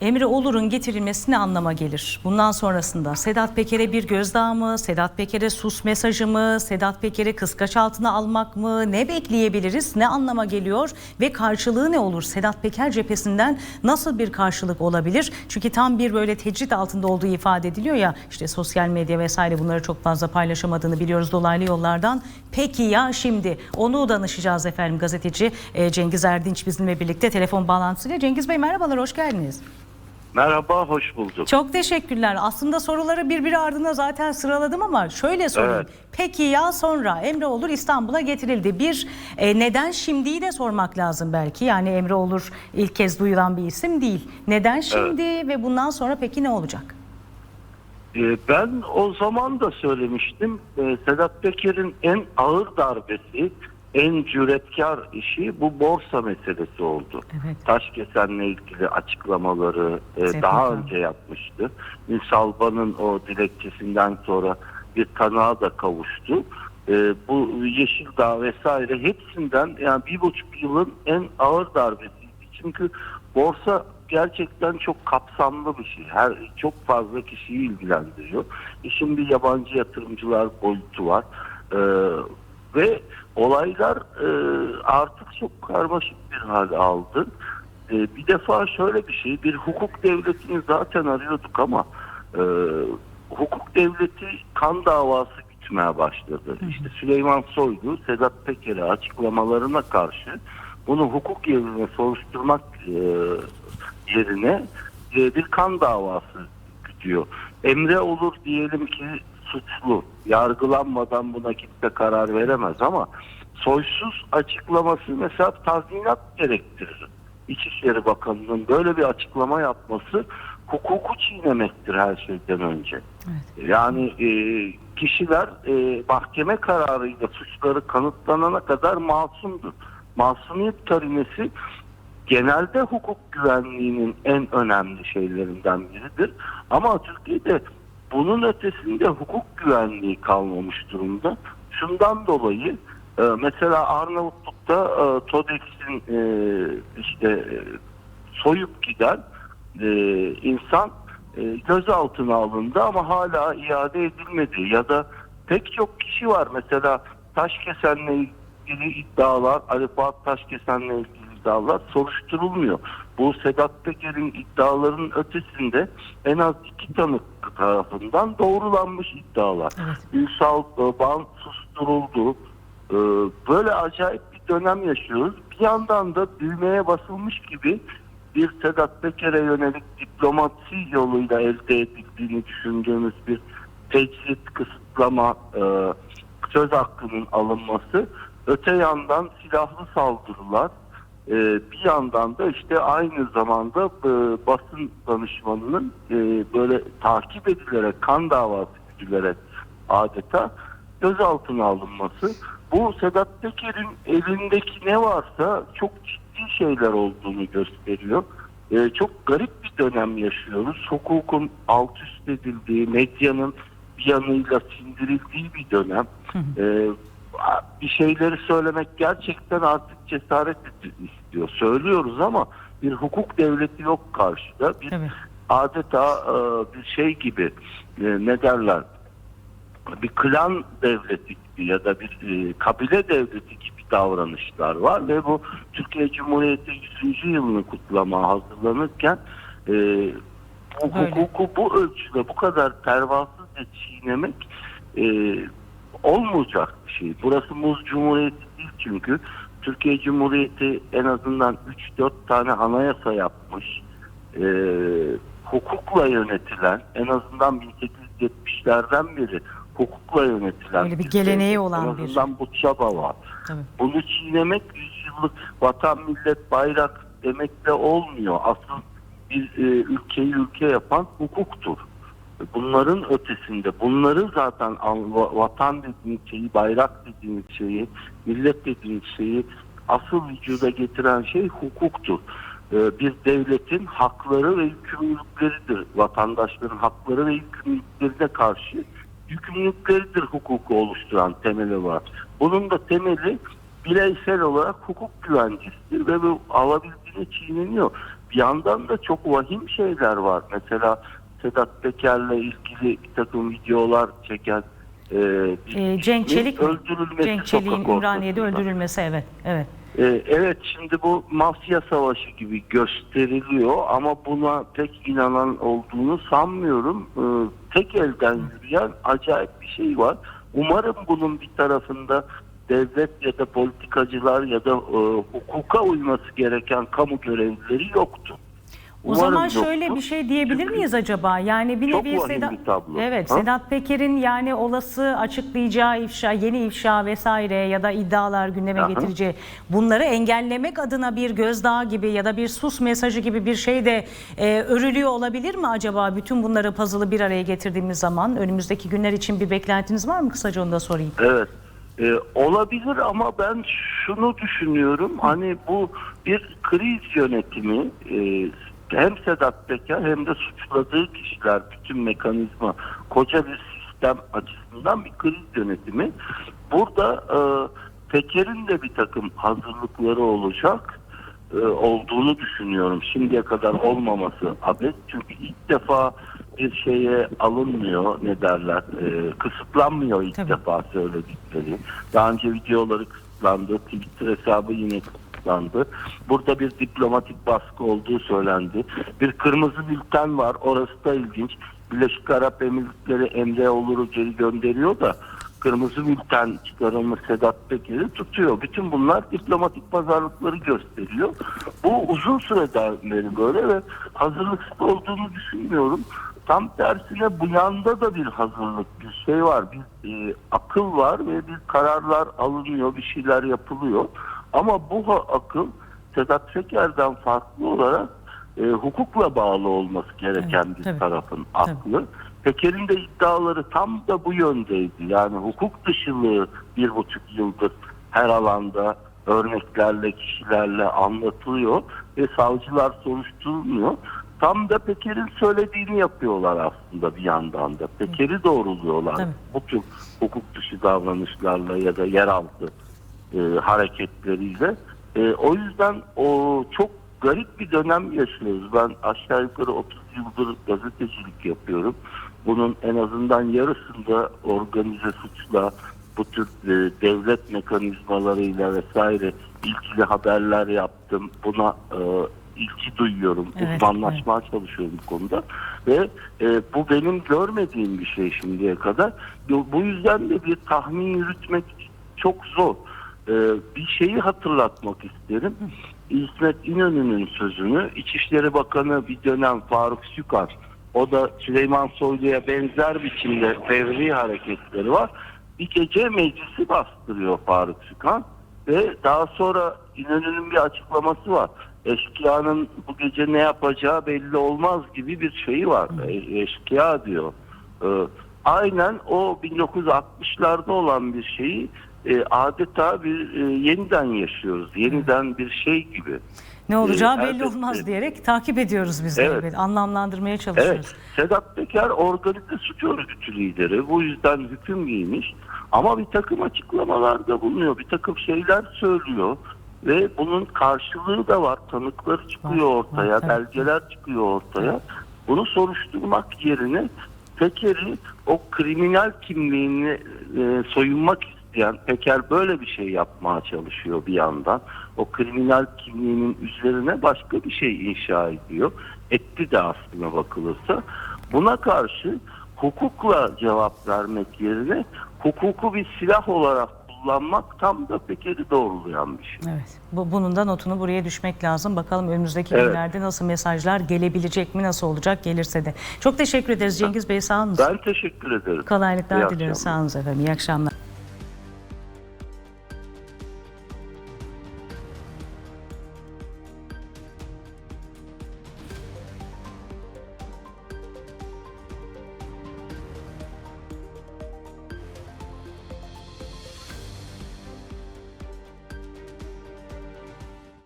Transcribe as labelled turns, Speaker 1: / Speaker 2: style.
Speaker 1: Emre Olur'un getirilmesi ne anlama gelir? Bundan sonrasında Sedat Peker'e bir gözdağı mı, Sedat Peker'e sus mesajı mı, Sedat Peker'i kıskaç altına almak mı? Ne bekleyebiliriz? Ne anlama geliyor? Ve karşılığı ne olur? Sedat Peker cephesinden nasıl bir karşılık olabilir? Çünkü tam bir böyle tecrit altında olduğu ifade ediliyor ya işte sosyal medya vesaire bunları çok fazla paylaşamadığını biliyoruz dolaylı yollardan. Peki ya şimdi onu danışacağız efendim gazeteci e, Cengiz Erdinç bizimle birlikte telefon bağlantısıyla. Cengiz Bey merhabalar hoş geldiniz.
Speaker 2: Merhaba, hoş bulduk.
Speaker 1: Çok teşekkürler. Aslında soruları birbiri ardına zaten sıraladım ama şöyle sorayım.
Speaker 2: Evet.
Speaker 1: Peki ya sonra Emre Olur İstanbul'a getirildi. Bir e, neden şimdiyi de sormak lazım belki. Yani Emre Olur ilk kez duyulan bir isim değil. Neden şimdi ve bundan sonra peki ne olacak?
Speaker 2: Ee, Ben o zaman da söylemiştim, Ee, Sedat Peker'in en ağır darbesi, en cüretkar işi bu borsa meselesi oldu.
Speaker 1: Evet.
Speaker 2: Taşkesen'le ilgili açıklamaları e, daha önce yapmıştı. Ünsal Ban'ın o dilekçesinden sonra bir tanığa da kavuştu. Ee, bu Yeşildağ vesaire hepsinden yani bir buçuk yılın en ağır darbesiydi. Çünkü borsa gerçekten çok kapsamlı bir şey. Her çok fazla kişiyi ilgilendiriyor. İşin bir yabancı yatırımcılar boyutu var. Ee, ve olaylar e, artık çok karmaşık bir hal aldı. Ee, bir defa şöyle bir şey, bir hukuk devletini zaten arıyorduk ama e, hukuk devleti kan davası gütmeye başladı. İşte Süleyman Soylu, Sedat Peker'e açıklamalarına karşı bunu hukuk yerine soruşturmak e, yerine e, bir kan davası gütüyor. Emre olur diyelim ki suçlu. Yargılanmadan buna kimse karar veremez ama soysuz açıklaması mesela tazminat gerektirir. İçişleri Bakanı'nın böyle bir açıklama yapması hukuku çiğnemektir her şeyden önce. Yani e, kişiler e, mahkeme kararıyla suçları kanıtlanana kadar masumdur. Masumiyet karinesi genelde hukuk güvenliğinin en önemli şeylerinden biridir. Ama Türkiye'de bunun ötesinde hukuk güvenliği kalmamış durumda. Şundan dolayı e, mesela Arnavutluk'ta e, TODEX'in e, işte e, soyup giden insan e, gözaltına alındı ama hala iade edilmedi ya da pek çok kişi var mesela Taşkesen'le ilgili iddialar Ali Fuat Taşkesen'le ilgili iddialar soruşturulmuyor. Bu Sedat Peker'in iddialarının ötesinde en az iki tanık tarafından doğrulanmış iddialar.
Speaker 1: Evet.
Speaker 2: Ünsal e, Ban susturuldu. E, Böyle acayip bir dönem yaşıyoruz. Bir yandan da düğmeye basılmış gibi bir Sedat Peker'e yönelik diplomasi yoluyla elde edildiğini düşündüğümüz bir tecrit, kısıtlama, e, söz hakkının alınması. Öte yandan silahlı saldırılar, e, bir yandan da işte aynı zamanda e, basın danışmanının e, böyle takip edilerek, kan davası güdülerek adeta gözaltına alınması. Bu Sedat Peker'in elindeki ne varsa çok ciddi şeyler olduğunu gösteriyor. Ee, çok garip bir dönem yaşıyoruz. Hukukun alt üst edildiği, medyanın bir yanıyla sindirildiği bir dönem. Ee, bir şeyleri söylemek gerçekten artık cesaret istiyor. Söylüyoruz ama bir hukuk devleti yok karşıda. Bir
Speaker 1: Evet.
Speaker 2: adeta e, bir şey gibi e, ne derler bir klan devleti gibi ya da bir e, kabile devleti gibi davranışlar var ve bu Türkiye Cumhuriyeti 100. yılını kutlama hazırlanırken e, bu hukuku bu ölçüde bu kadar pervasızca çiğnemek e, olmayacak bir şey. Burası Muz Cumhuriyeti değil çünkü. Türkiye Cumhuriyeti en azından 3-4 tane anayasa yapmış. E, hukukla yönetilen en azından 1870'lerden beri hukukla yönetilen
Speaker 1: Öyle bir
Speaker 2: bir
Speaker 1: geleneği
Speaker 2: devlet.
Speaker 1: olan
Speaker 2: en
Speaker 1: bir-
Speaker 2: azından bu çaba var.
Speaker 1: Tabii.
Speaker 2: Bunu çiğnemek yüzyıllık vatan millet bayrak demekle olmuyor. Asıl bir e, ülkeyi ülke yapan hukuktur. Bunların ötesinde bunları zaten vatan dediğiniz şeyi, bayrak dediğiniz şeyi, millet dediğiniz şeyi asıl vücuda getiren şey hukuktur. E, bir devletin hakları ve yükümlülükleridir. Vatandaşların hakları ve yükümlülüklerine karşı yükümlülükleridir hukuku oluşturan temeli var. Bunun da temeli bireysel olarak hukuk güvencesidir ve bu alabildiğine çiğneniyor. bir yandan da çok vahim şeyler var. Mesela Sedat Peker'le ilgili bir takım videolar çeken e, bir
Speaker 1: Ee, Cenk Çelik
Speaker 2: öldürülmesi
Speaker 1: Cenk Çelik'in
Speaker 2: ortasında.
Speaker 1: öldürülmesi evet. Evet.
Speaker 2: Ee, evet şimdi bu mafya savaşı gibi gösteriliyor ama buna pek inanan olduğunu sanmıyorum. Ee, tek elden yürüyen acayip bir şey var. Umarım bunun bir tarafında devlet ya da politikacılar ya da e, hukuka uyması gereken kamu görevlileri yoktu.
Speaker 1: O
Speaker 2: Umarım
Speaker 1: zaman şöyle bir şey diyebilir
Speaker 2: Çünkü
Speaker 1: miyiz acaba? Yani bir
Speaker 2: çok
Speaker 1: nevi
Speaker 2: vahim
Speaker 1: Sedat
Speaker 2: bir tablo.
Speaker 1: Evet,
Speaker 2: Ha?
Speaker 1: Sedat Peker'in yani olası açıklayacağı ifşa, yeni ifşa vesaire ya da iddialar gündeme
Speaker 2: Aha.
Speaker 1: getireceği bunları engellemek adına bir gözdağı gibi ya da bir sus mesajı gibi bir şey de e, örülüyor olabilir mi acaba? Bütün bunları puzzle'ı bir araya getirdiğimiz zaman önümüzdeki günler için bir beklentiniz var mı? Kısaca onu da sorayım.
Speaker 2: Evet. Ee, olabilir ama ben şunu düşünüyorum. Hani bu bir kriz yönetimi e, hem Sedat Peker hem de suçladığı kişiler bütün mekanizma koca bir sistem açısından bir kriz yönetimi. Burada e, Peker'in de bir takım hazırlıkları olacak e, olduğunu düşünüyorum. Şimdiye kadar olmaması abes. Çünkü ilk defa bir şeye alınmıyor ne derler e, kısıtlanmıyor ilk
Speaker 1: Tabii.
Speaker 2: defa söyledikleri. Daha önce videoları kısıtlandı. Twitter hesabı yine kısıtlandı. Burada bir diplomatik baskı olduğu söylendi. Bir kırmızı bülten var. Orası da ilginç. Birleşik Arap Emirlikleri Emre Olur'u geri gönderiyor da kırmızı bülten çıkarılmış Sedat Peker'i tutuyor. Bütün bunlar diplomatik pazarlıkları gösteriyor. Bu uzun süreden beri böyle ve hazırlıksız olduğunu düşünmüyorum. Tam tersine bu yanda da bir hazırlık, bir şey var, bir e, akıl var ve bir kararlar alınıyor, bir şeyler yapılıyor. Ama bu akıl Sedat Peker'den farklı olarak e, hukukla bağlı olması gereken
Speaker 1: Evet,
Speaker 2: bir
Speaker 1: tabii.
Speaker 2: tarafın
Speaker 1: Tabii.
Speaker 2: aklı. Peker'in de iddiaları tam da bu yöndeydi. Yani hukuk dışılığı bir buçuk yıldır her alanda örneklerle, kişilerle anlatılıyor ve savcılar soruşturulmuyor. Tam da Peker'in söylediğini yapıyorlar aslında bir yandan da. Peker'i doğruluyorlar.
Speaker 1: Tabii.
Speaker 2: Bu tür hukuk dışı davranışlarla ya da yeraltı e, hareketleriyle. E, o yüzden o çok garip bir dönem yaşıyoruz. Ben aşağı yukarı 30 yıldır gazetecilik yapıyorum. Bunun en azından yarısında organize suçla bu tür e, devlet mekanizmalarıyla vesaire ilgili haberler yaptım. Buna e, ilgi duyuyorum.
Speaker 1: Evet,
Speaker 2: Uzmanlaşmaya çalışıyorum bu konuda. Ve e, bu benim görmediğim bir şey şimdiye kadar. Bu yüzden de bir tahmin yürütmek çok zor. Ee, bir şeyi hatırlatmak isterim. İsmet İnönü'nün sözünü İçişleri Bakanı bir dönem Faruk Sükan o da Süleyman Soylu'ya benzer biçimde fevri hareketleri var. Bir gece meclisi bastırıyor Faruk Sükan ve daha sonra İnönü'nün bir açıklaması var. Eşkıyanın bu gece ne yapacağı belli olmaz gibi bir şeyi var. E, eşkıya diyor. Ee, aynen o 1960'larda olan bir şeyi e, adeta bir e, yeniden yaşıyoruz. Yeniden bir şey gibi.
Speaker 1: Ne olacağı
Speaker 2: Ee,
Speaker 1: belli
Speaker 2: elbette.
Speaker 1: olmaz diyerek takip ediyoruz biz de.
Speaker 2: Evet.
Speaker 1: elbette. Anlamlandırmaya çalışıyoruz.
Speaker 2: Evet. Sedat Peker organize suç örgütü lideri. Bu yüzden hüküm giymiş. Ama bir takım açıklamalarda bulunuyor. Bir takım şeyler söylüyor. Ve bunun karşılığı da var. Tanıkları çıkıyor
Speaker 1: Var,
Speaker 2: ortaya.
Speaker 1: var,
Speaker 2: belgeler çıkıyor ortaya. Bunu soruşturmak yerine Peker'i o kriminal kimliğini e, soyunmak isteyen Peker böyle bir şey yapmaya çalışıyor bir yandan. O kriminal kimliğinin üzerine başka bir şey inşa ediyor. Etti de aslına bakılırsa. Buna karşı hukukla cevap vermek yerine hukuku bir silah olarak kullanmak tam da Peker'i doğrulayan bir şey.
Speaker 1: Evet. Bu, bunun da notunu buraya düşmek lazım. Bakalım önümüzdeki
Speaker 2: Evet.
Speaker 1: günlerde nasıl mesajlar gelebilecek mi, nasıl olacak gelirse de. Çok teşekkür ederiz Cengiz Bey. Sağ olun.
Speaker 2: Ben teşekkür ederim.
Speaker 1: Kolaylıklar
Speaker 2: akşamlar.
Speaker 1: Sağ olun efendim. İyi akşamlar.